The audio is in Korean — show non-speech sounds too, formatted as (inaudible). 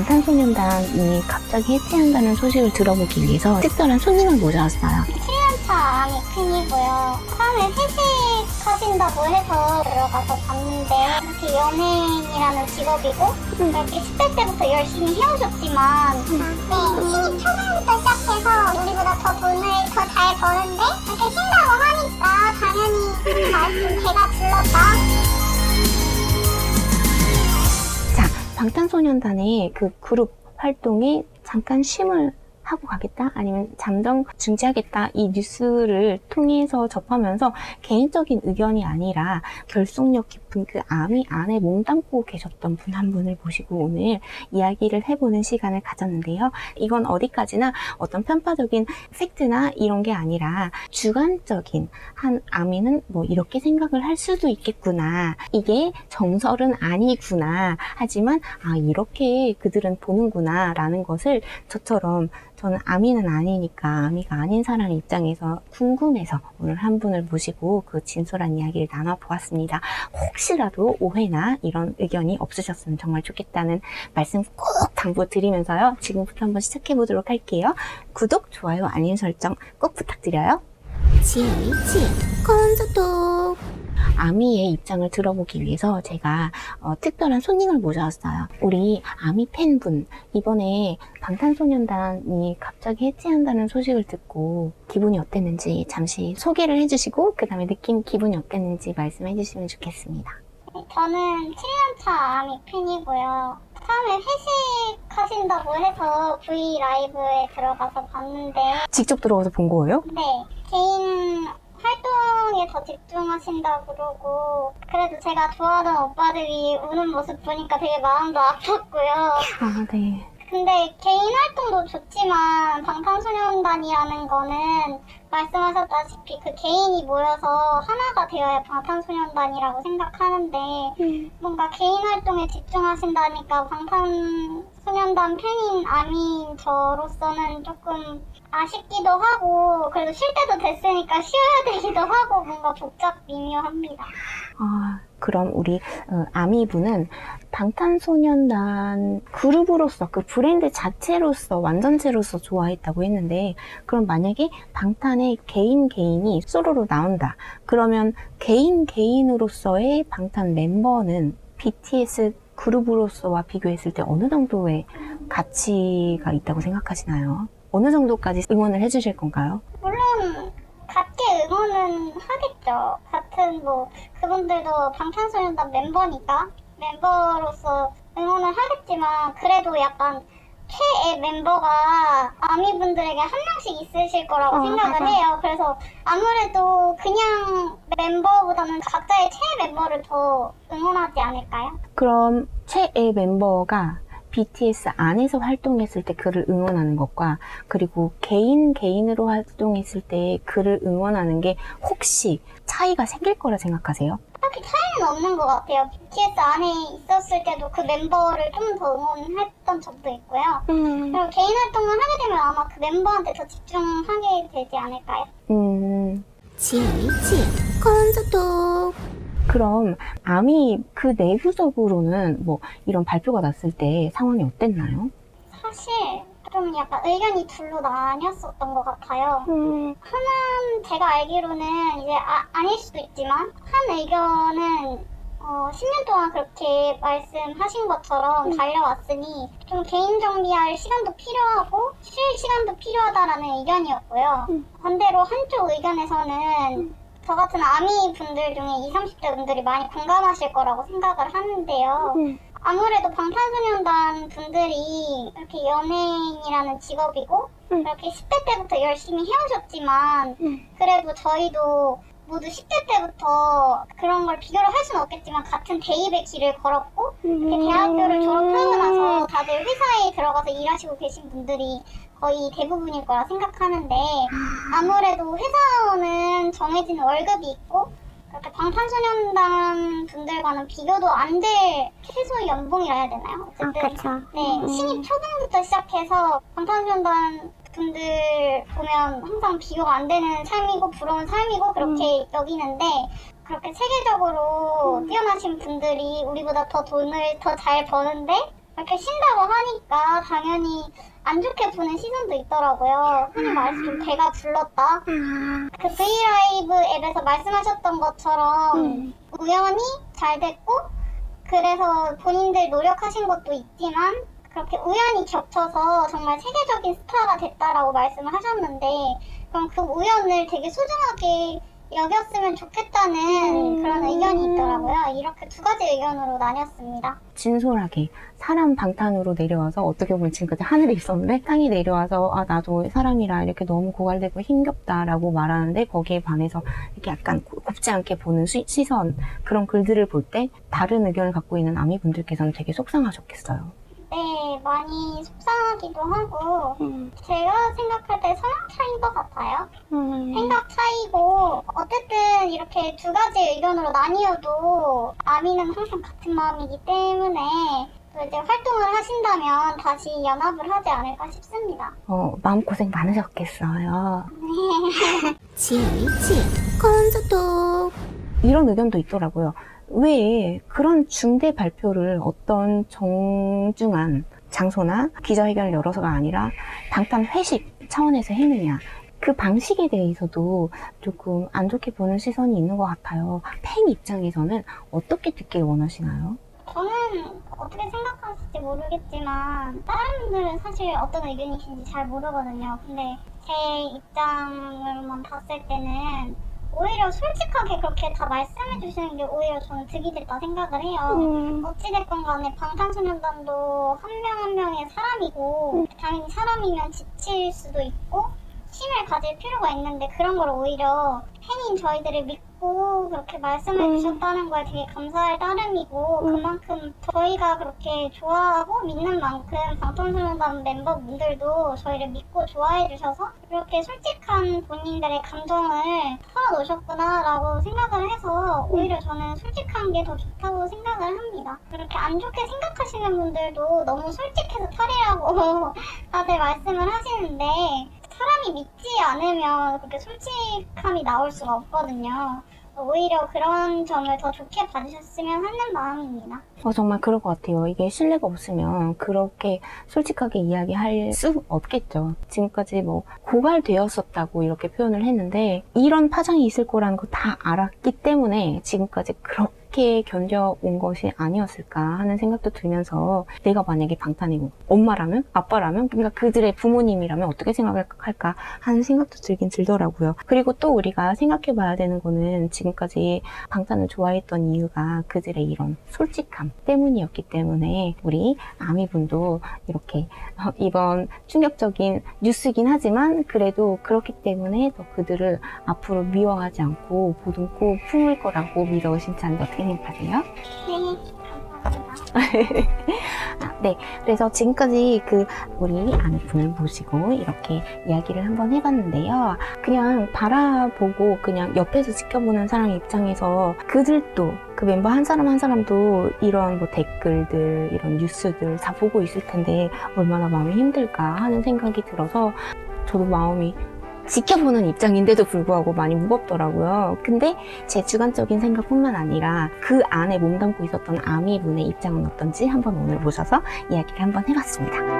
방탄소년단이 갑자기 해체한다는 소식을 들어보기 위해서 특별한 손님을 모셔왔어요. 7년차 암이 큰이고요. 처음에 회식하신다고 해서 들어가서 봤는데 이렇게 연예인이라는 직업이고 이렇게 10대 때부터 열심히 해오셨지만 네, 신입 초반부터 시작해서 우리보다 더 돈을 더 잘 버는데 이렇게 쉰다고 하니까 당연히 말씀 제가 불렀다. 방탄소년단의 그 그룹 활동에 잠깐 쉼을 하고 가겠다? 아니면 잠정 중지하겠다? 이 뉴스를 통해서 접하면서 개인적인 의견이 아니라 결속력 깊은 그 암이 안에 몸담고 계셨던 분 한 분을 모시고 오늘 이야기를 해보는 시간을 가졌는데요. 이건 어디까지나 어떤 편파적인 팩트나 이런 게 아니라 주관적인 한 아미는 뭐 이렇게 생각을 할 수도 있겠구나. 이게 정설은 아니구나. 하지만 아 이렇게 그들은 보는구나 라는 것을 저처럼 저는 아미는 아니니까 아미가 아닌 사람 입장에서 궁금해서 오늘 한 분을 모시고 그 진솔한 이야기를 나눠보았습니다. 혹시라도 오해나 이런 의견이 없으셨으면 정말 좋겠다는 말씀 꼭 당부드리면서요. 지금부터 한번 시작해 보도록 할게요. 구독, 좋아요, 알림 설정 꼭 부탁드려요. 지지 콘서트 아미의 입장을 들어보기 위해서 제가 어, 특별한 손님을 모셔왔어요. 우리 아미 팬분 이번에 방탄소년단이 갑자기 해체한다는 소식을 듣고 기분이 어땠는지 잠시 소개를 해주시고 그 다음에 느낌 기분이 어땠는지 말씀해 주시면 좋겠습니다. 저는 7년차 아미 팬이고요. 처음에 회식하신다고 해서 V 라이브에 들어가서 봤는데, 직접 들어와서 본 거예요? 네, 개인 활동에 더 집중하신다고 그러고, 그래도 제가 좋아하던 오빠들이 우는 모습 보니까 되게 마음도 아팠고요. 아, 네. 근데 개인 활동도 좋지만 방탄소년단이라는 거는 말씀하셨다시피 그 개인이 모여서 하나가 되어야 방탄소년단이라고 생각하는데 뭔가 개인 활동에 집중하신다니까 방탄소년단 팬인 아민 저로서는 조금 아쉽기도 하고 그래도 쉴 때도 됐으니까 쉬어야 되기도 하고 뭔가 복잡 미묘합니다. 아, 그럼 우리 어, 아미분은 방탄소년단 그룹으로서 그 브랜드 자체로서 완전체로서 좋아했다고 했는데 그럼 만약에 방탄의 개인 개인이 솔로로 나온다 그러면 개인 개인으로서의 방탄 멤버는 BTS 그룹으로서와 비교했을 때 어느 정도의 가치가 있다고 생각하시나요? 어느 정도까지 응원을 해주실 건가요? 물론 같게 응원은 하겠죠. 같은 뭐 그분들도 방탄소년단 멤버니까 멤버로서 응원을 하겠지만 그래도 약간 최애 멤버가 아미 분들에게 한 명씩 있으실 거라고 어, 생각을 맞아. 해요. 그래서 아무래도 그냥 멤버보다는 각자의 최애 멤버를 더 응원하지 않을까요? 그럼 최애 멤버가 BTS 안에서 활동했을 때 그를 응원하는 것과 그리고 개인 개인으로 활동했을 때 그를 응원하는 게 혹시 차이가 생길 거라 생각하세요? 딱히 차이는 없는 것 같아요. BTS 안에 있었을 때도 그 멤버를 좀 더 응원했던 적도 있고요. 그리고 개인 활동을 하게 되면 아마 그 멤버한테 더 집중하게 되지 않을까요? 음, 지지 콘서트 그럼 아미 그 내부적으로는 뭐 이런 발표가 났을 때 상황이 어땠나요? 사실 좀 약간 의견이 둘로 나뉘었었던 것 같아요. 음, 하나는 제가 알기로는 이제 아, 아닐 수도 있지만 한 의견은 어, 10년 동안 그렇게 말씀하신 것처럼 달려왔으니 좀 개인 정비할 시간도 필요하고 쉴 시간도 필요하다라는 의견이었고요. 반대로 한쪽 의견에서는 저 같은 아미 분들 중에 20, 30대 분들이 많이 공감하실 거라고 생각을 하는데요. 아무래도 방탄소년단 분들이 이렇게 연예인이라는 직업이고 이렇게 10대 때부터 열심히 해오셨지만 그래도 저희도 모두 10대 때부터 그런 걸 비교를 할 수는 없겠지만 같은 대입의 길을 걸었고 이렇게 대학교를 졸업하고 나서 다들 회사에 들어가서 일하시고 계신 분들이 거의 대부분일 거라 생각하는데 아무래도 회사원은 정해진 월급이 있고 그렇게 방탄소년단 분들과는 비교도 안 될 최소 연봉이라 해야 되나요? 어쨌든 네 신입 초반부터 시작해서 방탄소년단 분들 보면 항상 비교가 안 되는 삶이고 부러운 삶이고 그렇게 여기는데 그렇게 세계적으로 뛰어나신 분들이 우리보다 더 돈을 더 잘 버는데 이렇게 쉰다고 하니까 당연히 안 좋게 보는 시선도 있더라고요. 흔히 말해서 좀 배가 불렀다. 그 브이라이브 앱에서 말씀하셨던 것처럼 음. 우연히 잘 됐고 그래서 본인들 노력하신 것도 있지만 그렇게 우연히 겹쳐서 정말 세계적인 스타가 됐다라고 말씀을 하셨는데 그럼 그 우연을 되게 소중하게 여겼으면 좋겠다는 음. 그런 의견이 있더라고요. 이렇게 두 가지 의견으로 나뉘었습니다. 진솔하게 사람 방탄으로 내려와서 어떻게 보면 지금까지 하늘에 있었는데 땅이 내려와서 아 나도 사람이라 이렇게 너무 고갈되고 힘겹다라고 말하는데 거기에 반해서 이렇게 약간 고- 곱지 않게 보는 시, 시선 그런 글들을 볼 때 다른 의견을 갖고 있는 아미분들께서는 되게 속상하셨겠어요. 네, 많이 속상하기도 하고 제가 생각할 때 성향 차이인 것 같아요. 생각 차이고 어쨌든 이렇게 두 가지 의견으로 나뉘어도 아미는 항상 같은 마음이기 때문에 또 이제 활동을 하신다면 다시 연합을 하지 않을까 싶습니다. 어, 마음고생 많으셨겠어요. (laughs) 지지 콘서트 이런 의견도 있더라고요. 왜 그런 중대 발표를 어떤 정중한 장소나 기자회견을 열어서가 아니라 방탄 회식 차원에서 했느냐. 그 방식에 대해서도 조금 안 좋게 보는 시선이 있는 것 같아요. 팬 입장에서는 어떻게 듣길 원하시나요? 저는 어떻게 생각하실지 모르겠지만 다른 분들은 사실 어떤 의견이신지 잘 모르거든요. 근데 제 입장으로만 봤을 때는 오히려 솔직하게 그렇게 다 말씀해 주시는 게 오히려 저는 득이 됐다 생각을 해요. 어찌됐건 간에 방탄소년단도 한 명 한 명의 사람이고 당연히 사람이면 지칠 수도 있고 힘을 가질 필요가 있는데 그런 걸 오히려 팬인 저희들을 믿고 그렇게 말씀해 주셨다는 거에 되게 감사할 따름이고 그만큼 저희가 그렇게 좋아하고 믿는 만큼 방탄소년단 멤버분들도 저희를 믿고 좋아해 주셔서 이렇게 솔직한 본인들의 감정을 털어놓으셨구나라고 생각을 해서 오히려 저는 솔직한 게 더 좋다고 생각을 합니다. 그렇게 안 좋게 생각하시는 분들도 너무 솔직해서 탈이라고 (laughs) 다들 말씀을 하시는데 사람이 믿지 않으면 그렇게 솔직함이 나올 수가 없거든요. 오히려 그런 점을 더 좋게 봐주셨으면 하는 마음입니다. 어, 정말 그럴 것 같아요. 이게 신뢰가 없으면 그렇게 솔직하게 이야기할 수 없겠죠. 지금까지 뭐 고갈되었었다고 이렇게 표현을 했는데 이런 파장이 있을 거라는 거 다 알았기 때문에 지금까지 그렇게 견뎌온 것이 아니었을까 하는 생각도 들면서 내가 만약에 방탄이고 엄마라면 아빠라면 그러니까 그들의 부모님이라면 어떻게 생각할까 하는 생각도 들긴 들더라고요. 그리고 또 우리가 생각해 봐야 되는 거는 지금까지 방탄을 좋아했던 이유가 그들의 이런 솔직함 때문이었기 때문에 우리 아미분도 이렇게 어, 이번 충격적인 뉴스긴 하지만 그래도 그렇기 때문에 더 그들을 앞으로 미워하지 않고 보듬고 품을 거라고 믿어 않는데 어떻게 생각하세요? 네, 감사합니다. (laughs) 아, 네. 그래서 지금까지 그 우리 아내분을 모시고 이렇게 이야기를 한번 해봤는데요. 그냥 바라보고 그냥 옆에서 지켜보는 사람 입장에서 그들도 그 멤버 한 사람 한 사람도 이런 뭐 댓글들, 이런 뉴스들 다 보고 있을 텐데 얼마나 마음이 힘들까 하는 생각이 들어서 저도 마음이 지켜보는 입장인데도 불구하고 많이 무겁더라고요. 근데 제 주관적인 생각뿐만 아니라 그 안에 몸담고 있었던 아미분의 입장은 어떤지 한번 오늘 모셔서 이야기를 한번 해봤습니다.